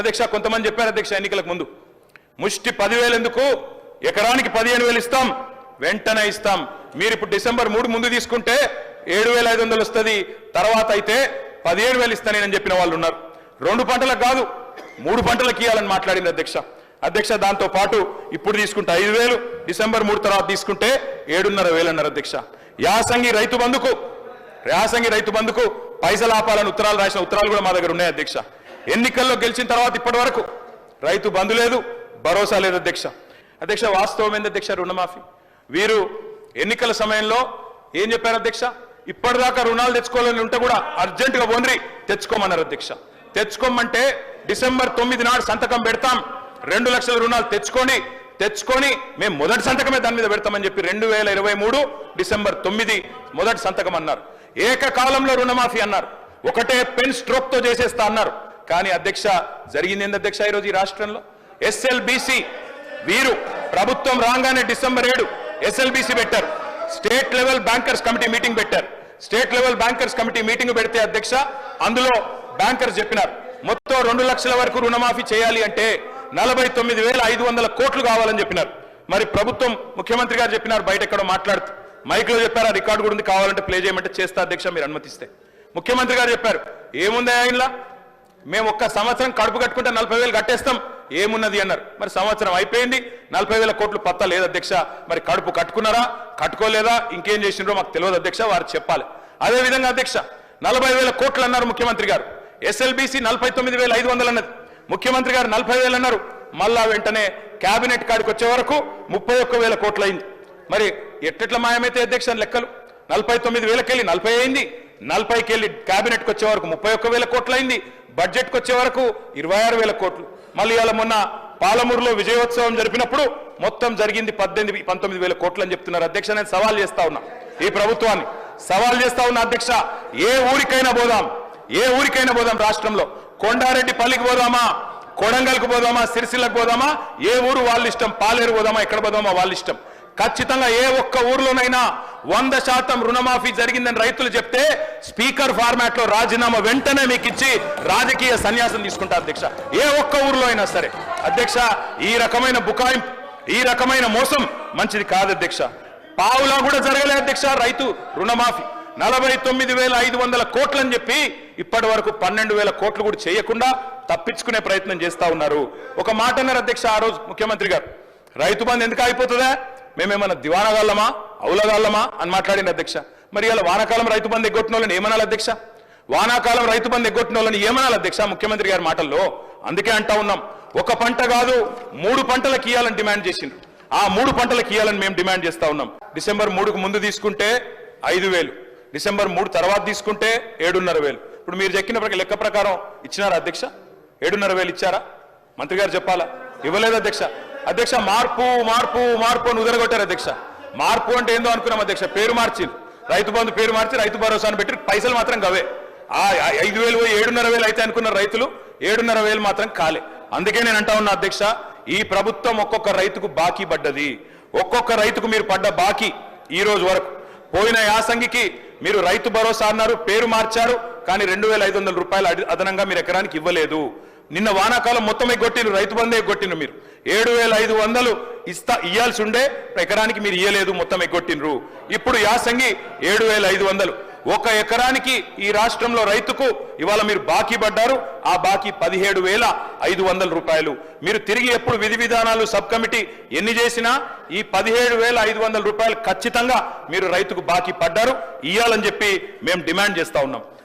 అధ్యక్ష కొంతమంది చెప్పారు అధ్యక్ష ఎన్నికలకు ముందు. ముష్టి పదివేలు ఎందుకు? ఎకరానికి పదిహేను వేలు ఇస్తాం. వెంటనే ఇస్తాం. మీరు ఇప్పుడు డిసెంబర్ మూడు ముందు తీసుకుంటే ఏడు వేల ఐదు వందలు వస్తుంది. తర్వాత అయితే పదిహేడు వేలు ఇస్తానని చెప్పిన వాళ్ళు ఉన్నారు. రెండు పంటలకు కాదు మూడు పంటలకు ఇవ్వాలని మాట్లాడింది అధ్యక్ష. అధ్యక్ష దాంతో పాటు ఇప్పుడు తీసుకుంటే ఐదు వేలు డిసెంబర్ మూడు తర్వాత తీసుకుంటే ఏడున్నర వేలు అన్నారు అధ్యక్ష. యాసంగి రైతు బంధుకు యాసంగి రైతు బంధుకు పైసలు ఆపాలని ఉత్తరాలు రాసిన ఉత్తరాలు కూడా మా దగ్గర ఉన్నాయి అధ్యక్ష. ఎన్నికల్లో గెలిచిన తర్వాత ఇప్పటి వరకు రైతు బంధు లేదు భరోసా లేదు అధ్యక్ష. అధ్యక్ష వాస్తవం ఏంది అధ్యక్ష? రుణమాఫీ. వీరు ఎన్నికల సమయంలో ఏం చెప్పారు అధ్యక్ష? ఇప్పటిదాకా రుణాలు తెచ్చుకోవాలని ఉంటే కూడా అర్జెంటుగా ఓన్రి తెచ్చుకోమన్నారు అధ్యక్ష. తెచ్చుకోమంటే డిసెంబర్ తొమ్మిది నాడు సంతకం పెడతాం. రెండు లక్షల రుణాలు తెచ్చుకొని తెచ్చుకొని మేము మొదటి సంతకమే దాని మీద పెడతామని చెప్పి రెండు వేల ఇరవై మూడు డిసెంబర్ తొమ్మిది మొదటి సంతకం అన్నారు. ఏకకాలంలో రుణమాఫీ అన్నారు. ఒకటే పెన్ స్ట్రోక్తో చేసేస్తా అన్నారు. కానీ అధ్యక్ష జరిగింది ఏంది అధ్యక్ష ఈరోజు ఈ రాష్ట్రంలో? ఎస్ఎల్బిసి వీరు ప్రభుత్వం రాగానే డిసెంబర్ ఏడు ఎస్ఎల్బిసి పెట్టారు. State level bankers committee meeting పెట్టారు. State level bankers committee meeting పెడితే అధ్యక్ష అందులో బ్యాంకర్స్ చెప్పినారు. మొత్తం రెండు లక్షల వరకు రుణమాఫీ చేయాలి అంటే నలభై తొమ్మిది వేల ఐదు వందల కోట్లు కావాలని చెప్పినారు. మరి ప్రభుత్వం ముఖ్యమంత్రి గారు చెప్పినారు బయట ఎక్కడో మాట్లాడుతూ. మైక్లో ఆ రికార్డు కూడా ఉంది కావాలంటే ప్లే చేయమంటే చేస్తా అధ్యక్ష మీరు అనుమతిస్తే. ముఖ్యమంత్రి గారు చెప్పారు ఏముంది ఆయనలా మేము ఒక్క సంవత్సరం కడుపు కట్టుకుంటే నలభై వేలు కట్టేస్తాం. ఏమున్నది అన్నారు. మరి సంవత్సరం అయిపోయింది. నలభై వేల కోట్లు పత్త లేదు అధ్యక్ష. మరి కడుపు కట్టుకున్నారా? కట్టుకోలేదా? ఇంకేం చేసిండ్రో మాకు తెలియదు అధ్యక్ష. వారు చెప్పాలి. అదే విధంగా అధ్యక్ష నలభై వేల కోట్లు అన్నారు ముఖ్యమంత్రి గారు. ఎస్ఎల్బిసి నలభై తొమ్మిది వేల ఐదు వందలు అన్నది. ముఖ్యమంత్రి గారు నలభై వేలు అన్నారు. మళ్ళా వెంటనే కేబినెట్ కాడికి వచ్చే వరకు ముప్పై ఒక్క వేల కోట్లు అయింది. మరి ఎట్టెట్ల మాయమైతే అధ్యక్ష లెక్కలు? నలభై తొమ్మిది వేలకెళ్ళి నలభై అయింది. నలభైకి వెళ్ళి క్యాబినెట్కి వచ్చే వరకు ముప్పై ఒక్క వేల కోట్లు అయింది. బడ్జెట్కి వచ్చే వరకు ఇరవై ఆరు వేల కోట్లు. మళ్ళీ ఇవాళ మొన్న పాలమూరులో విజయోత్సవం జరిపినప్పుడు మొత్తం జరిగింది పద్దెనిమిది పంతొమ్మిది వేల కోట్లు అని చెప్తున్నారు అధ్యక్ష. నేను సవాల్ చేస్తా ఉన్నా. ఈ ప్రభుత్వాన్ని సవాల్ చేస్తా ఉన్నా అధ్యక్ష. ఏ ఊరికైనా పోదాం. ఏ ఊరికైనా పోదాం రాష్ట్రంలో. కొండారెడ్డి పల్లికి పోదామా? కొడంగల్కి పోదామా? సిరిసిల్లకు పోదామా? ఏ ఊరు వాళ్ళ ఇష్టం? పాలేరు పోదామా? ఎక్కడ పోదామా? వాళ్ళ ఇష్టం. ఖచ్చితంగా ఏ ఒక్క ఊర్లోనైనా వంద శాతం రుణమాఫీ జరిగిందని రైతులు చెప్తే స్పీకర్ ఫార్మాట్లో రాజీనామా వెంటనే మీకు ఇచ్చి రాజకీయ సన్యాసం తీసుకుంటారు అధ్యక్ష. ఏ ఒక్క ఊర్లో అయినా సరే. అధ్యక్ష ఈ రకమైన బుకాయింపు ఈ రకమైన మోసం మంచిది కాదు అధ్యక్ష. పావులా కూడా జరగలే అధ్యక్ష రైతు రుణమాఫీ. నలభై తొమ్మిది వేల ఐదు వందల కోట్లని చెప్పి ఇప్పటి వరకు పన్నెండు వేల కోట్లు కూడా చేయకుండా తప్పించుకునే ప్రయత్నం చేస్తా ఉన్నారు. ఒక మాట అన్నారు అధ్యక్ష ఆ రోజు ముఖ్యమంత్రి గారు. రైతు బంధు ఎందుకు అయిపోతుందా మేమేమన్నా దివాణగాళ్ళమా అవులగాళ్ళమా అని మాట్లాడింది అధ్యక్ష. మరి ఇలా వానాకాలం రైతు బంధు ఎగ్గొట్టిన వాళ్ళని ఏమనాలి అధ్యక్ష? వానాకాలం రైతు బంధు ఎగ్గొట్టిన వాళ్ళని ఏమనాలి అధ్యక్ష ముఖ్యమంత్రి గారి మాటల్లో? అందుకే అంటా ఉన్నాం ఒక పంట కాదు మూడు పంటలకు కీయాలని డిమాండ్ చేసిండ్రు. ఆ మూడు పంటలకు కీయాలని మేము డిమాండ్ చేస్తా ఉన్నాం. డిసెంబర్ మూడుకు ముందు తీసుకుంటే ఐదు వేలు. డిసెంబర్ మూడు తర్వాత తీసుకుంటే ఏడున్నర వేలు. ఇప్పుడు మీరు చెక్కిన లెక్క ప్రకారం ఇచ్చినారా అధ్యక్ష? ఏడున్నర వేలు ఇచ్చారా? మంత్రి గారు చెప్పాలా? ఇవ్వలేదు అధ్యక్ష. అధ్యక్ష మార్పు మార్పు మార్పు అని ఉదరగొట్టారు అధ్యక్ష. మార్పు అంటే ఏందో అనుకున్నాం అధ్యక్ష. పేరు మార్చి రైతు బంధు పేరు మార్చి రైతు భరోసాను పెట్టి పైసలు మాత్రం గవే. ఆ ఐదు వేలు పోయి ఏడున్నర వేలు అయితే అనుకున్న రైతులు ఏడున్నర వేలు మాత్రం కాలే. అందుకే నేను అంటా ఉన్నా అధ్యక్ష ఈ ప్రభుత్వం ఒక్కొక్క రైతుకు బాకీ పడ్డది. ఒక్కొక్క రైతుకు మీరు పడ్డ బాకీ ఈ రోజు వరకు. పోయిన యాసంగికి మీరు రైతు భరోసా అన్నారు పేరు మార్చారు కానీ రెండు వేల ఐదు వందల రూపాయలు అదనంగా మీరు ఎకరానికి ఇవ్వలేదు. నిన్న వానాకాలం మొత్తం ఎగ్గొట్టిను రైతు బంధే ఎగ్గొట్టిను మీరు. ఏడు వేల ఐదు వందలు ఇస్తా ఇయ్యాల్సి ఉండే ఎకరానికి మీరు ఇయ్యలేదు మొత్తం ఎగ్గొట్టినరు ఇప్పుడు యాసంగి ఏడు వేల ఐదు వందలు. ఒక ఎకరానికి ఈ రాష్ట్రంలో రైతుకు ఇవాళ మీరు బాకీ పడ్డారు ఆ బాకీ పదిహేడు వేల ఐదు వందల రూపాయలు. మీరు తిరిగి ఎప్పుడు విధి విధానాలు సబ్ కమిటీ ఎన్ని చేసినా ఈ పదిహేడు వేల ఐదు వందల రూపాయలు ఖచ్చితంగా మీరు రైతుకు బాకీ పడ్డారు ఇయ్యాలని చెప్పి మేము డిమాండ్ చేస్తా ఉన్నాం.